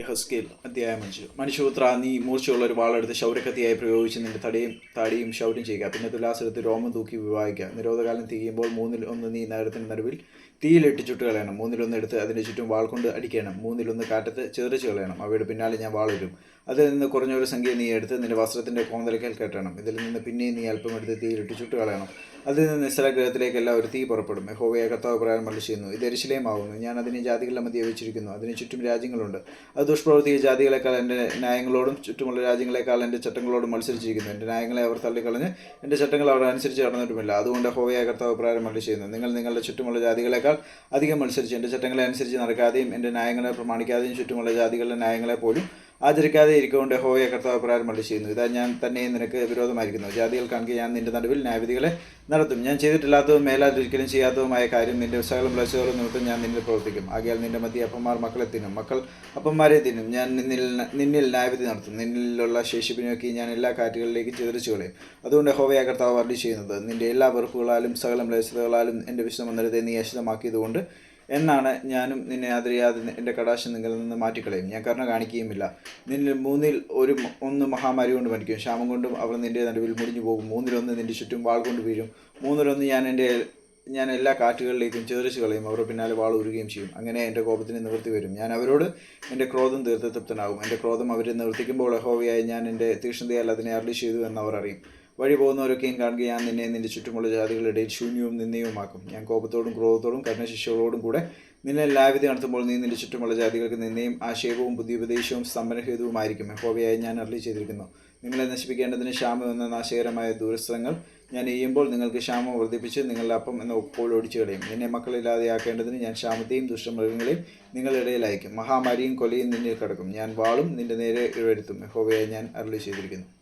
യഹസ്കേൽ അധ്യായം അഞ്ച്. മനുഷ്യപുത്ര നീ മൂർച്ചയുള്ള ഒരു വാളെടുത്ത് ശൗരക്കത്തിയായി പ്രയോഗിച്ച് നിന്റെ തടിയും താടിയും ശൗര്യം ചെയ്യുക. പിന്നെ തുലാസെടുത്ത് രോമം തൂക്കി വിവാഹിക്കുക. നിരോധകാലം തീയുമ്പോൾ മൂന്നിൽ ഒന്ന് നീ നഗരത്തിന് നടുവിൽ തീയിലിട്ട് ചുട്ട് കളയണം. മൂന്നിലൊന്ന് എടുത്ത് അതിന്റെ ചുറ്റും വാൾ കൊണ്ട് അടിക്കണം. മൂന്നിലൊന്ന് കാറ്റത്ത് ചെറിച്ച് കളയണം. അവയുടെ പിന്നാലെ ഞാൻ വാളിടും അതിൽ നിന്ന് കുറഞ്ഞൊരു സംഖ്യ നീ എടുത്ത് നിന്റെ വസ്ത്രത്തിന്റെ കോന്തലക്കൽ കെട്ടണം. ഇതിൽ നിന്ന് പിന്നെയും നീ അല്പം എടുത്ത് തീയിലിട്ട് ചുട്ട് കളയണം. അതിൽ നിന്ന് എല്ലാം ഒരു തീ പുറപ്പെടും. യഹോവയെ കർത്താവ് പ്രകാരം മള്ളി ചെയ്യുന്നു ഇത് എരിശിലയമാകുന്നു ഞാൻ അതിനെ ജാതികളുടെ മധ്യ വെച്ചിരിക്കുന്നു അതിന് ചുറ്റും രാജ്യങ്ങളുണ്ട്. അത് ദുഷ്പ്രവൃത്തി ജാതികളെക്കാൾ എന്റെ ന്യായങ്ങളോടും ചുറ്റുമുള്ള രാജ്യങ്ങളെക്കാൾ എന്റെ ചട്ടങ്ങളോടും മത്സരിച്ചിരിക്കുന്നു. എന്റെ ന്യായങ്ങളെ അവർ തള്ളിക്കളഞ്ഞ് എന്റെ ചട്ടങ്ങൾ അവർ അനുസരിച്ച് നടന്നിട്ടുമില്ല. അതുകൊണ്ട് ഹോവയെ കർത്താവ് പ്രകാരം മള്ളി ചെയ്യുന്നു നിങ്ങൾ നിങ്ങളുടെ ചുറ്റുമുള്ള ജാതികളെക്കാൾ അധികം മത്സരിച്ച് എന്റെ ചട്ടങ്ങളെ അനുസരിച്ച് നടക്കാതെയും എന്റെ ന്യായങ്ങളെ പ്രമാണിക്കാതെയും ചുറ്റുമുള്ള ജാതികളുടെ ന്യായങ്ങളെ പോലും ആചരിക്കാതെ ഇരിക്കൊണ്ട് ഹോവയെ കർത്താവ് മള്ളി ചെയ്യുന്നു ഇതാ ഞാൻ തന്നെ നിനക്ക് വിരോധമായിരിക്കുന്നു. ജാതികൾ കാണുക ഞാൻ നിന്റെ നടുവിൽ ന്യായവിധികളെ നടത്തും. ഞാൻ ചെയ്തിട്ടില്ലാത്തതും മേലാൽ ഒരിക്കലും ചെയ്യാത്തതുമായ കാര്യം നിന്റെ സകലം ബ്ലസ്സുകളും നിമിത്തം ഞാൻ നിന്നിൽ പ്രവർത്തിക്കും. ആകയാൽ നിന്റെ മതി അപ്പന്മാർ മക്കളെ തിന്നും. മക്കൾ അപ്പന്മാരെ തിന്നും. ഞാൻ നിന്നിൽ നിന്നിൽ ന്യായവിധി നടത്തും. നിന്നിലുള്ള ശേഷിപ്പിനൊക്കെ ഞാൻ എല്ലാ കാറ്റുകളിലേക്കും ചിതറിച്ചു കളയും. അതുകൊണ്ട് ഹോവയ കർത്താവ് അരളി ചെയ്യുന്നത് നിന്റെ എല്ലാ വെറുപ്പുകളാലും സകലം ലേശതകളാലും എന്റെ വിശുദ്ധ മന്ദിരത്തെ നീ അശുദ്ധമാക്കിയതുകൊണ്ട് എന്നാണ് ഞാനും നിന്നെ അതിരിയാതെ എന്റെ കടാശം നിങ്ങളിൽ നിന്ന് മാറ്റിക്കളയും ഞാൻ കരുണ കാണിക്കുകയുമില്ല. നിന്നിൽ മൂന്നിൽ ഒരു ഒന്ന് മഹാമാരി കൊണ്ട് മരിക്കും. ക്ഷാമം കൊണ്ടും അവർ നിന്റെ നടുവിൽ മുടിഞ്ഞു പോകും. മൂന്നിലൊന്ന് നിന്റെ ചുറ്റും വാൾ കൊണ്ട് വീഴും. മൂന്നിലൊന്ന് ഞാൻ എന്റെ ഞാൻ എല്ലാ കാറ്റുകളിലേക്കും ചേർച്ച് കളയും. അവർ പിന്നാലെ വാൾ ഉരുകയും ചെയ്യും. അങ്ങനെ എന്റെ കോപത്തിന് നിവൃത്തി വരും. ഞാൻ അവരോട് എന്റെ ക്രോധം തീർത്ത് തൃപ്തനാകും. എന്റെ ക്രോധം അവരെ നിവർത്തിക്കുമ്പോൾ ഹോവയായി ഞാൻ എന്റെ തീക്ഷ്ണതയാൽ അതിനെ അരളി ചെയ്തു എന്ന് അവർ അറിയും. വഴി പോകുന്നവരൊക്കെയും കാണുക. ഞാൻ നിന്നെ നിന്റെ ചുറ്റുമുള്ള ജാതികളുടെ ശൂന്യവും നിന്നയുമാക്കും ഞാൻ കോപത്തോടും ക്രോധത്തോടും കർണശിക്ഷകളോടും കൂടെ നിന്നെ ലാവിധി നടത്തുമ്പോൾ നീ നിന്റെ ചുറ്റുമുള്ള ജാതികൾക്ക് നിന്നെയും ആക്ഷേപവും ബുദ്ധിപദേശവും സമരഹേതുവുമായിരിക്കും ഹോവയായി ഞാൻ അരളി ചെയ്തിരിക്കുന്നു. നിങ്ങളെ നശിപ്പിക്കേണ്ടതിന് ക്ഷാമം എന്ന നാശകരമായ ദൂരസ്ഥലങ്ങൾ ഞാൻ ചെയ്യുമ്പോൾ നിങ്ങൾക്ക് ക്ഷാമം വർദ്ധിപ്പിച്ച് നിങ്ങളുടെ അപ്പം എന്ന ഉപ്പോൾ ഒടിച്ചു കളയും. നിന്നെ മക്കളില്ലാതെയാക്കേണ്ടതിന് ഞാൻ ക്ഷാമത്തെയും ദുഷ്ടമൃഗങ്ങളെയും നിങ്ങളുടെ അയക്കും. മഹാമാരിയും കൊലയും നിന്നിൽ കിടക്കും. ഞാൻ വാളും നിന്റെ നേരെ ഇഴരുത്തും ഹോവയായി ഞാൻ അരളി ചെയ്തിരിക്കുന്നു.